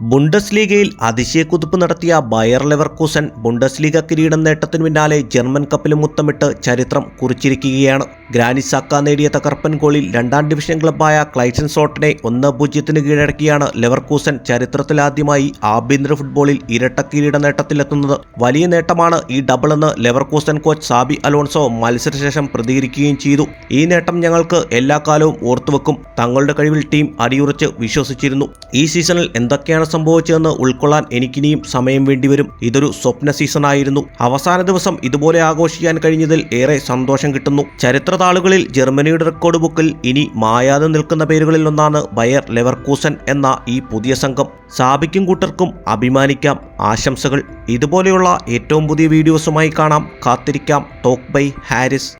ബുണ്ടസ് ലീഗയിൽ അതിശയക്കുതിപ്പ് നടത്തിയ ബയർ ലെവർക്കൂസൻ ബുണ്ടസ് ലീഗ കിരീടം നേട്ടത്തിനു പിന്നാലെ ജർമ്മൻ കപ്പിലും മുത്തമിട്ട് ചരിത്രം കുറിച്ചിരിക്കുകയാണ്. ഗ്രാനിസാക്ക നേടിയ തകർപ്പൻ ഗോളിൽ രണ്ടാം ഡിവിഷൻ ക്ലബ്ബായ ക്ലൈറ്റൻ സോട്ടിനെ ഒന്ന് പൂജ്യത്തിന് കീഴടക്കിയാണ് ലെവർകൂസൻ ചരിത്രത്തിലാദ്യമായി ആഭ്യന്തര ഫുട്ബോളിൽ ഇരട്ട കിരീട നേട്ടത്തിലെത്തുന്നത്. വലിയ നേട്ടമാണ് ഈ ഡബിൾ എന്ന് ലെവർകൂസൻ കോച്ച് സാബി അലോൺസോ മത്സരശേഷം പ്രതികരിക്കുകയും ചെയ്തു. ഈ നേട്ടം ഞങ്ങൾക്ക് എല്ലാ കാലവും ഓർത്തുവെക്കും. തങ്ങളുടെ കഴിവിൽ ടീം അടിയുറച്ച് വിശ്വസിച്ചിരുന്നു. ഈ സീസണിൽ എന്തൊക്കെയാണ് സംഭവിച്ചതെന്ന് ഉൾക്കൊള്ളാൻ എനിക്കിനിയും സമയം വേണ്ടിവരും. ഇതൊരു സ്വപ്ന സീസണായിരുന്നു. അവസാന ദിവസം ഇതുപോലെ ആഘോഷിക്കാൻ കഴിഞ്ഞതിൽ ഏറെ സന്തോഷം കിട്ടുന്നു. താളുകളിൽ ജർമ്മനിയുടെ റെക്കോർഡ് ബുക്കിൽ ഇനി മായാതെ നിൽക്കുന്ന പേരുകളിൽ ഒന്നാണ് ബയർ ലെവർക്കൂസൻ എന്ന ഈ പുതിയ സംഘം. സാബിക്കും കൂട്ടർക്കും അഭിമാനിക്കാം. ആശംസകൾ. ഇതുപോലെയുള്ള ഏറ്റവും പുതിയ വീഡിയോസുമായി കാണാം. കാത്തിരിക്കാം. Talk by Haris